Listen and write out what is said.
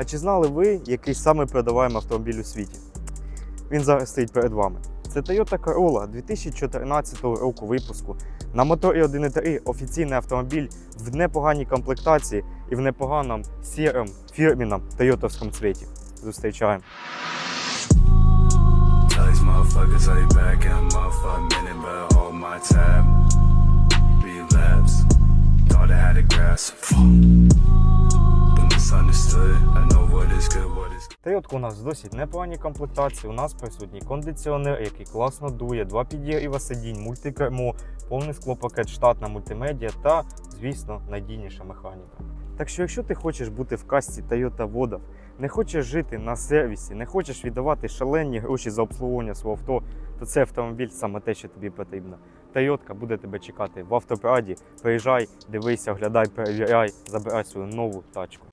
А чи знали ви, який саме продаваємо автомобіль у світі? Він зараз стоїть перед вами. Це Toyota Corolla 2014 року випуску. На моторі 1.3 офіційний автомобіль в непоганій комплектації і в непоганому сірому фірміному тойотовському цвіті. Зустрічаємо. Thought I had a grasp. Тойотка у нас досить непоганій комплектації. У нас присутній кондиціонер, який класно дує, два підігріва сидінь, мультикермо, повний склопакет, штатна мультимедіа та, звісно, надійніша механіка. Так що, якщо ти хочеш бути в касті Toyota Водов, не хочеш жити на сервісі, не хочеш віддавати шалені гроші за обслуговування свого авто, то цей автомобіль саме те, що тобі потрібно. Тойотка буде тебе чекати в автопраді. Приїжджай, дивися, оглядай, перевіряй, забирай свою нову тачку.